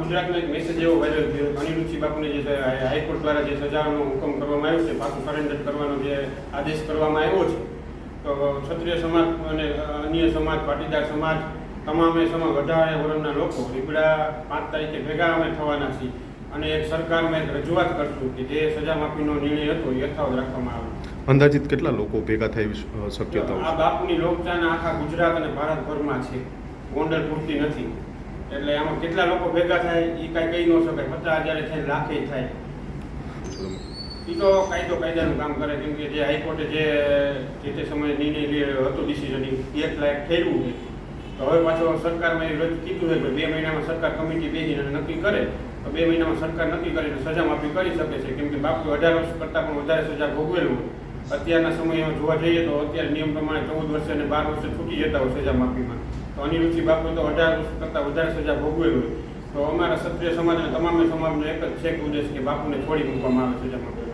ગુજરાતમાં એક મેસેજ એવો વાયરલ થયો. અનિરુચિ બાપુને જે હાઈકોર્ટ દ્વારા જે સજાનો હુકમ કરવામાં આવ્યો છે પાછું સરેન્ડર કરવાનો જે આદેશ કરવામાં આવ્યો છે તો ક્ષત્રિય સમાજ અને અન્ય સમાજ પાટીદાર સમાજ તમામે સમાજ વધારે વર્ણના લોકો રીબડા પાંચ તારીખે ભેગા અમે થવાના છીએ. અને એક સરકારમાં એક રજૂઆત કરશું કે જે સજા માફીનો નિર્ણય હતો યથાવત રાખવામાં આવે અંદાજિત કેટલા લોકો ભેગા થઈ શક્યતા આ બાપુની લોકચાના આખા ગુજરાત અને ભારતભરમાં છે. ગોંડલ પૂરતી નથી. એટલે આમાં કેટલા લોકો ભેગા થાય એ કાંઈ કહી ન શકાય. પચાસ હજારે થાય, લાખે થાય. એ તો કાયદો કાયદાનું કામ કરે, કેમ કે જે હાઈકોર્ટે જે જે તે સમયે નિર્ણય હતો ડિસિઝન એક લાખ ઠેરવું છે. તો હવે પાછો સરકારમાં એ કીધું છે કે બે મહિનામાં સરકાર કમિટી બેસીને નક્કી કરે. તો બે મહિનામાં સરકાર નક્કી કરીને સજા માફી કરી શકે છે. કેમ કે બાપુ અઢાર વર્ષ કરતાં પણ વધારે સજા ભોગવેલું હોય. અત્યારના સમયમાં જોવા જઈએ તો અત્યારે નિયમ પ્રમાણે ચૌદ વર્ષે અને બાર વર્ષે છૂટી જતા હોય સજા માફીમાં. તો અનિરુચિ બાપુ તો અઢાર વર્ષ કરતાં વધારે સજા ભોગવે હોય. તો અમારા ક્ષત્રિય સમાજના તમામ સમાજનો એક જ છે કે ઉદ્દેશ કે બાપુને છોડી મૂકવામાં આવે સજા માફી.